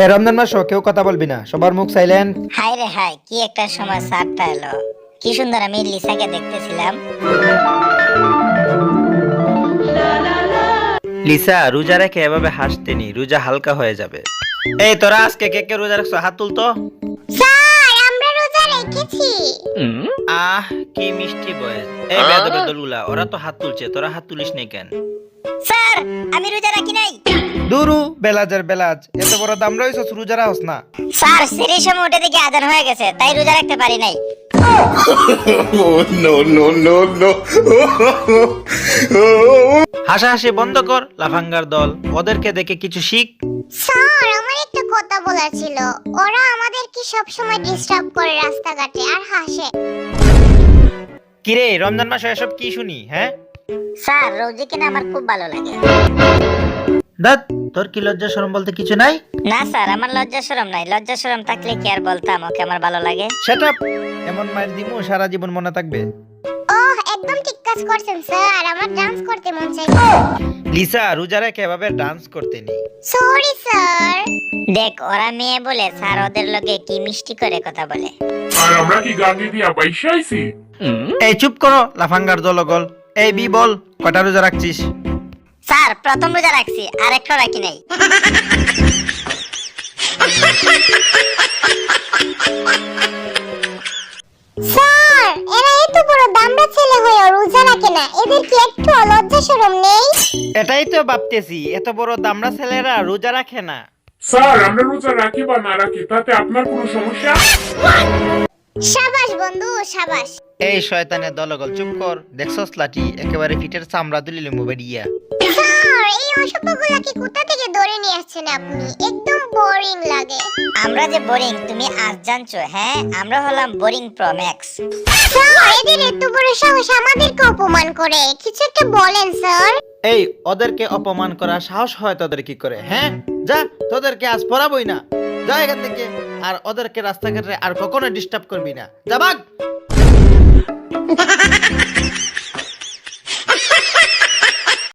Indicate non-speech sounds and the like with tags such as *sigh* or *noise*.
এ রমজান মাস কেউ কথা বলবি না। সবার মুখ সাইলেন্ট হাই রে হাই কি একটা সময় সারটা এলো। কি সুন্দর আমি লিসাকে দেখতেছিলাম। লিসা রোজা রেখে এভাবে হাসতেনি রোজা হালকা হয়ে যাবে। এই তোরা আজকে কে কে রোজা রাখছো? হাত তুলতো। স্যার আমরা রোজা রেখেছি। আহ কি মিষ্টি বয়স। এই বেদবে দলগুলা ওরা তো হাত তুলছে তোরা হাত তুলিস নি কেন? স্যার আমি রোজা রাখি নাই। দুরু বেলাজের বেলাজ এত বড় দাম রয়েছে রোজা রাখস না। স্যার সিঁড়ির সময় উঠে দেখি আজান হয়ে গেছে তাই রোজা রাখতে পারি নাই। *laughs* *laughs* হাসাহাসি বন্ধ কর লাফাঙ্গার দল ওদেরকে দেখে কিছু শিখ। স্যার আমার একটা কথা বলার ছিল। ওরা আমাদেরকে সব সময় ডিস্টার্ব করে রাস্তাঘাটে আর হাসে। কিরে রমজান মাসে এসব কি শুনি হ্যাঁ? স্যার রোজে কিনা আমার খুব ভালো লাগে। দাদ তোর কি লজ্জা শরম বলতে কিছু নাই? না স্যার আমার লজ্জা শরম নাই। লজ্জা শরম থাকলে কি আর বলতাম? ওকে আমার ভালো লাগে। সেটা এমন মায়ের দিমু সারা জীবন মনে থাকবে। ওহ একদম ঠিক কাজ করছেন স্যার আমার ডান্স করতে মন চাই। লিসা রোজা রেখে এভাবে ডান্স করতে নেই। Sorry sir. দেখ ওরা মেয়ে বলে স্যার ওদের লগে কি মিষ্টি করে কথা বলে। আর আমরা কি গাঙ্গে দিয়া বাইশে আইছি? এই চুপ করো লাফাঙ্গার দলগল। এই বি বল কটা রোজা রাখছিস? স্যার প্রথম রোজা রাখছি আর একটা রাখি নাই। স্যার এরা এত বড় দামড়া ছেলে হয়ে রোজা রাখে না। এদের কি একটু লজ্জা শরম নেই? এটাই তো ভাবতেছি এত বড় দামড়া ছেলেরা রোজা রাখে না। স্যার আমরা রোজা রাখি বা না রাখি তাতে আপনার কোনো সমস্যা? সাবাস বন্ধু সাবাস। এই শয়তানের দলগল চুপ কর। দেখছস লাঠি? একেবারে ফিটের চামড়া স্যার এই অসভ্যগুলাকে কোথা থেকে ধরে নিয়ে আসছেন আপনি? একদম বোরিং লাগে। আমরা যে বোরিং তুমি আজ জানছো হ্যাঁ? আমরা হলাম বোরিং প্রো ম্যাক্স স্যার এদের এত বড় সাহস আমাদেরকে অপমান করে। কিছু একটা বলেন স্যার। এই ওদেরকে অপমান করা সাহস হয় তোদের কি করে হ্যাঁ? যা তোদেরকে আজ পড়াবই না। যা এখান থেকে আর ওদেরকে রাস্তাঘাটে আর কখনো ডিস্টার্ব করবি না। যা ভাগ!